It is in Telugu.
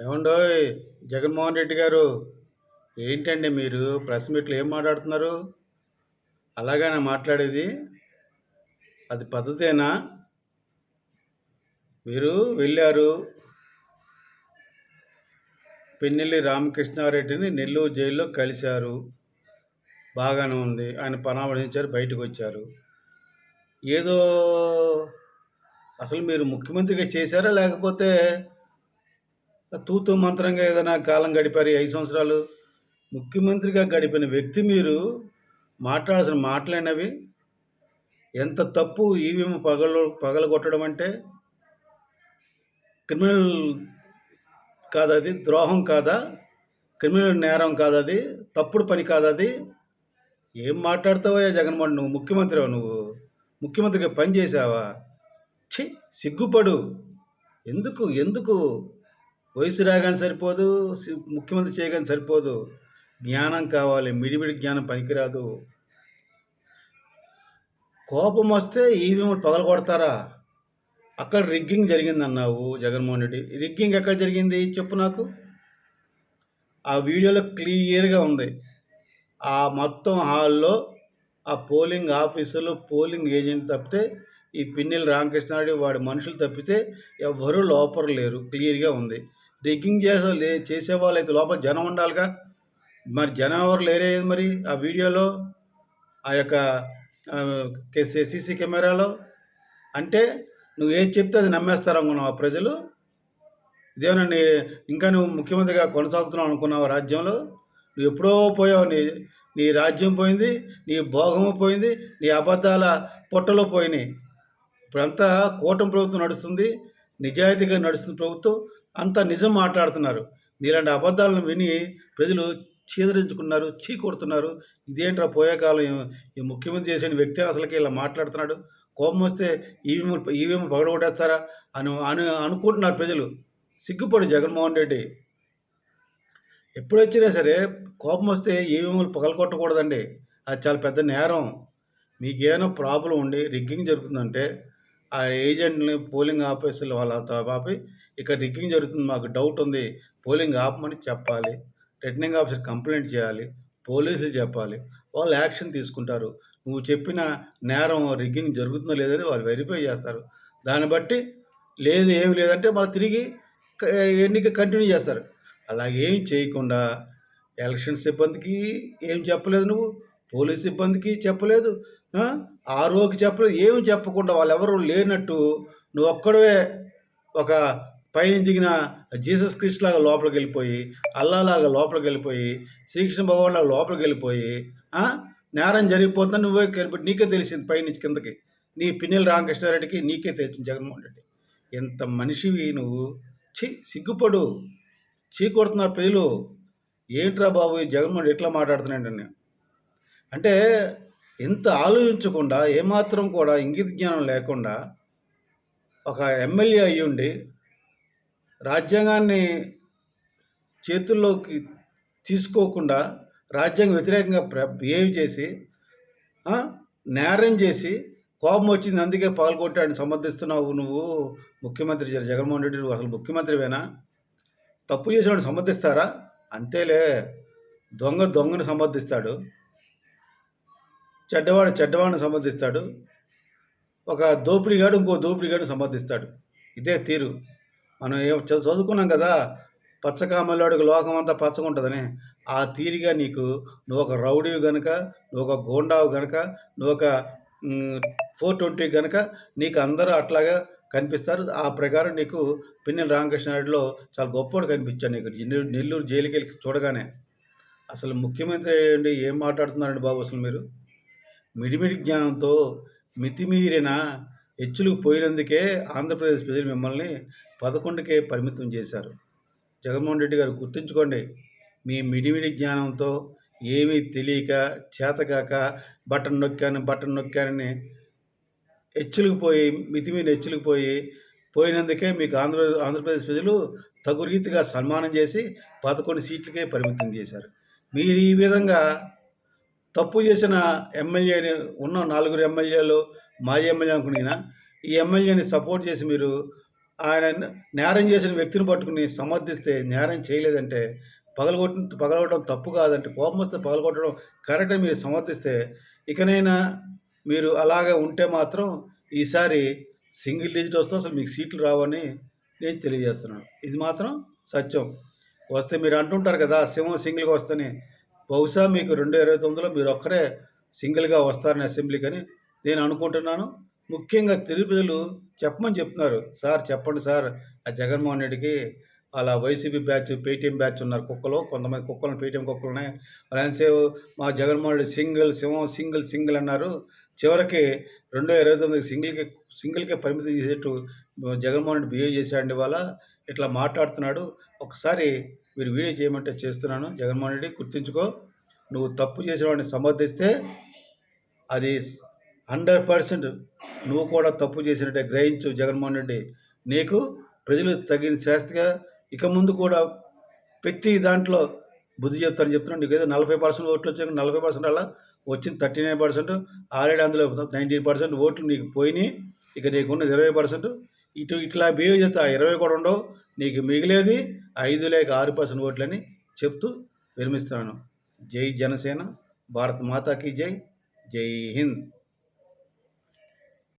ఏమండో జగన్మోహన్ రెడ్డి గారు ఏంటండి మీరు? ప్రెస్ మీట్లో ఏం మాట్లాడుతున్నారు? అలాగనే మాట్లాడేది? అది పద్ధతేనా? మీరు వెళ్ళారు పెన్నెల్లి రామకృష్ణారెడ్డిని నెల్లూరు జైల్లో కలిశారు. బాగానే ఉంది. ఆయన పరామర్శించారు బయటకు వచ్చారు. ఏదో అసలు మీరు ముఖ్యమంత్రిగా చేశారా? లేకపోతే తూతు మంత్రంగా ఏదైనా కాలం గడిపారు ఐదు సంవత్సరాలు. ముఖ్యమంత్రిగా గడిపిన వ్యక్తి మీరు మాట్లాడాల్సిన మాటలైనవి. ఎంత తప్పు ఈవీఎం పగలు పగలగొట్టడం అంటే. క్రిమినల్ కాదది ద్రోహం కాదా? క్రిమినల్ నేరం కాదది తప్పుడు పని కాదది ఏం మాట్లాడతావయ్యా జగన్మోహన్ నువ్వు ముఖ్యమంత్రివా నువ్వు. ముఖ్యమంత్రిగా పని చేసావా ఛీ సిగ్గుపడు. ఎందుకు ఎందుకు? వయసు రాగానే సరిపోదు సి- ముఖ్యమంత్రి చేయగానే సరిపోదు. జ్ఞానం కావాలి మిడిమిడి జ్ఞానం పనికిరాదు. కోపం వస్తే ఈవీఎం పగల కొడతారా? అక్కడ రిగ్గింగ్ జరిగింది అన్నావు జగన్మోహన్ రెడ్డి. రిగ్గింగ్ ఎక్కడ జరిగింది? చెప్పు నాకు. ఆ వీడియోలో క్లియర్గా ఉంది. ఆ మొత్తం హాల్లో ఆ పోలింగ్ ఆఫీసులో పోలింగ్ ఏజెంట్ తప్పితే ఈ పిన్నెల రామకృష్ణారెడ్డి వాడి మనుషులు తప్పితే ఎవ్వరూ లోపల లేరు. క్లియర్గా ఉంది. రిగ్గింగ్ చేసే చేసేవాళ్ళు చేసే వాళ్ళు అయితే లోపల జనం ఉండాలిగా. మరి జనం ఎవరు లేరే మరి? ఆ వీడియోలో ఆ యొక్క సీసీ కెమెరాలో. అంటే నువ్వు ఏది చెప్తే అది నమ్మేస్తారు అనుకున్నావు ఆ ప్రజలు? ఇదేమన్నా నీ ఇంకా నువ్వు ముఖ్యమంత్రిగా కొనసాగుతున్నావు అనుకున్నావు రాజ్యంలో? నువ్వు ఎప్పుడో పోయావు నీ నీ రాజ్యం పోయింది నీ భోగము పోయింది నీ అబద్ధాల పొట్టలో పోయినాయి. ఇప్పుడంతా కూటమి ప్రభుత్వం నడుస్తుంది నిజాయితీగా నడుస్తుంది ప్రభుత్వం. అంత నిజం మాట్లాడుతున్నారు. నీలాంటి అబద్ధాలను విని ప్రజలు చీదరించుకున్నారు చీకొడుతున్నారు ఇదేంట్రా పోయే కాలం ఈ- ముఖ్యమంత్రి చేసిన వ్యక్తి అసలుకి ఇలా మాట్లాడుతున్నాడు. కోపం వస్తే ఈవీఎం ఈవీఎం పగడగొట్టేస్తారా అని అని అనుకుంటున్నారు ప్రజలు. సిగ్గుపడు జగన్మోహన్ రెడ్డి. ఎప్పుడొచ్చినా సరే కోపం వస్తే ఈవీఎంలు పగలగొట్టకూడదండి అది చాలా పెద్ద నేరం. మీకేమైనా ప్రాబ్లం ఉండి రిగ్గింగ్ జరుగుతుందంటే ఆ ఏజెంట్ని పోలింగ్ ఆఫీసులు వాళ్ళంతా ఆపి ఇక్కడ రిగ్గింగ్ జరుగుతుంది మాకు డౌట్ ఉంది పోలింగ్ ఆపమని చెప్పాలి రిటర్నింగ్ ఆఫీసర్ కంప్లైంట్ చేయాలి పోలీసులు చెప్పాలి వాళ్ళు యాక్షన్ తీసుకుంటారు. నువ్వు చెప్పిన నేరం రిగ్గింగ్ జరుగుతుందో లేదని వాళ్ళు వెరిఫై చేస్తారు. దాన్ని బట్టి లేదు ఏమి లేదంటే మళ్ళీ తిరిగి ఎన్నిక కంటిన్యూ చేస్తారు. అలాగేం చేయకుండా ఎలక్షన్ సిబ్బందికి ఏం చెప్పలేదు నువ్వు. పోలీస్ సిబ్బందికి చెప్పలేదు. ఆ? చెప్పలేదు. ఏమి చెప్పకుండా వాళ్ళు ఎవరు లేనట్టు నువ్వు ఒక్కడవే ఒక పైన దిగిన జీసస్ క్రిస్ట్ లాగా లోపలికి వెళ్ళిపోయి అల్లాలాగా లోపలికి వెళ్ళిపోయి శ్రీకృష్ణ భగవాన్ లాగా లోపలికి వెళ్ళిపోయి నేరం జరిగిపోతుందని నువ్వే కనిపెట్టి నీకే తెలిసింది పైనుంచి కిందకి. నీ పిన్నెల రామకృష్ణారెడ్డికి నీకే తెలిసింది జగన్మోహన్ రెడ్డి. ఎంత మనిషివి నువ్వు. ఛీ సిగ్గుపడు. చీ కొడుతున్నారు ప్రజలు ఏంట్రా బాబు జగన్మోహన్ రెడ్డి ఎట్లా నేను? అంటే ఎంత ఆలోచించకుండా ఏమాత్రం కూడా ఇంగిత జ్ఞానం లేకుండా ఒక ఎమ్మెల్యే అయ్యుండి రాజ్యాంగాన్ని చేతుల్లోకి తీసుకోకుండా రాజ్యాంగ వ్యతిరేకంగా ప్ర బిహేవ్ చేసి నేరం చేసి కోపం వచ్చింది అందుకే పాల్గొట్టాడని సమర్థిస్తున్నావు నువ్వు. ముఖ్యమంత్రి జగ- జగన్మోహన్ రెడ్డి నువ్వు అసలు ముఖ్యమంత్రివేనా? తప్పు చేసిన సమర్థిస్తారా? అంతేలే. దొంగ దొంగను సమర్థిస్తాడు. చెడ్డవాడు చెడ్డవాడిని సమర్థిస్తాడు ఒక దోపిడిగాడు ఇంకో దోపిడిగాడిని సమర్థిస్తాడు ఇదే తీరు. మనం ఏ చదువుకున్నాం కదా పచ్చకామల్లాడికి లోకం అంతా పచ్చగుంటుందని. ఆ తీరిగా నీకు నువ్వు ఒక రౌడీవి కనుక నువ్వు ఒక గోండావు కనుక నువ్వు ఒక ఫోర్ ట్వంటీ కనుక నీకు అందరూ అట్లాగా కనిపిస్తారు. ఆ ప్రకారం నీకు పిన్నెల రామకృష్ణారెడ్డిలో చాలా గొప్పవాడు కనిపించాడు నీకు. నెల్లూరు జైలుకి వెళ్ళి చూడగానే. అసలు ముఖ్యమంత్రి ఏం మాట్లాడుతున్నారండి బాబు అసలు మీరు? మిడిమిడి జ్ఞానంతో మితిమీరిన హెచ్చులకు పోయినందుకే ఆంధ్రప్రదేశ్ ప్రజలు మిమ్మల్ని పదకొండుకే పరిమితం చేశారు. జగన్మోహన్ రెడ్డి గారు గుర్తుంచుకోండి మీ మిడిమిడి జ్ఞానంతో ఏమీ తెలియక చేతకాక బటన్ నొక్కాను బటన్ నొక్కానని హెచ్చులకు పోయి మితిమీరి హెచ్చులకు పోయి పోయినందుకే మీకు ఆంధ్ర ఆంధ్రప్రదేశ్ ప్రజలు తగు రీతిగా సన్మానం చేసి పదకొండు సీట్లకే పరిమితం చేశారు. మీరు ఈ విధంగా తప్పు చేసిన ఎమ్మెల్యేని ఉన్న నలుగురు ఎమ్మెల్యేలు మాజీ ఎమ్మెల్యే అనుకున్నా ఈ ఎమ్మెల్యేని సపోర్ట్ చేసి మీరు ఆయన నేరం చేసిన వ్యక్తిని పట్టుకుని సమర్థిస్తే నేరం చేయలేదంటే పగలగొట్టిన పగలగొట్టడం తప్పు కాదంటే కోపం వస్తే పగలగొట్టడం కరెక్ట్ మీరు సమర్థిస్తే ఇకనైనా మీరు అలాగే ఉంటే మాత్రం ఈసారి సింగిల్ డిజిట్ వస్తే అసలు మీకు సీట్లు రావని నేను తెలియజేస్తున్నాను. ఇది మాత్రం సత్యం. వస్తే మీరు అంటుంటారు కదా సింహం సింగిల్గా వస్తేనే బహుశా మీకు రెండు ఇరవై తొమ్మిదిలో మీరు ఒక్కరే సింగిల్గా వస్తారని అసెంబ్లీకి అని నేను అనుకుంటున్నాను. ముఖ్యంగా తెలుగు ప్రజలు చెప్పమని చెప్తున్నారు. సార్ చెప్పండి సార్ ఆ జగన్మోహన్ రెడ్డికి అలా వైసీపీ బ్యాచ్ పేటీఎం బ్యాచ్ ఉన్నారు కుక్కలు. కొంతమంది కుక్కలు పేటీఎం కుక్కలు ఉన్నాయి. అలాంటిసేపు మా జగన్మోహన్ రెడ్డి సింగిల్ సింహం సింగిల్ సింగిల్ అన్నారు. చివరికి రెండు వేల ఇరవై తొమ్మిదికి సింగిల్కి సింగిల్కే పరిమితి చేసేట్టు జగన్మోహన్ రెడ్డి బిహేవ్ చేశాడు ఇవాళ. ఇట్లా మాట్లాడుతున్నాడు. ఒకసారి మీరు వీడియో చేయమంటే చేస్తున్నాను. జగన్మోహన్ రెడ్డి గుర్తుంచుకో నువ్వు తప్పు చేసిన వాడిని సమర్థిస్తే అది హండ్రెడ్ పర్సెంట్ నువ్వు కూడా తప్పు చేసినట్టే గ్రహించు జగన్మోహన్ రెడ్డి. నీకు ప్రజలు తగిన శాస్తిగా ఇక ముందు కూడా ప్రతి దాంట్లో బుద్ధి చెప్తారని చెప్తున్నాను. నీకు ఏదో నలభై పర్సెంట్ ఓట్లు వచ్చాయి నలభై పర్సెంట్ అలా వచ్చింది థర్టీ నైన్ పర్సెంట్. ఆల్రెడీ అందులో నైంటీన్ పర్సెంట్ ఓట్లు నీకు పోయినాయి. ఇక నీకున్నది ఇరవై పర్సెంట్. ఇటు ఇట్లా బిహేవ్ చేస్తే ఆ ఇరవై కూడా ఉండవు నీకు మిగిలేది ఐదు లేక ఆరు పర్సెంట్ ఓట్లని చెప్తూ విరమిస్తున్నాను. జై జనసేన భారత్ మాతాకి జై జై హింద్.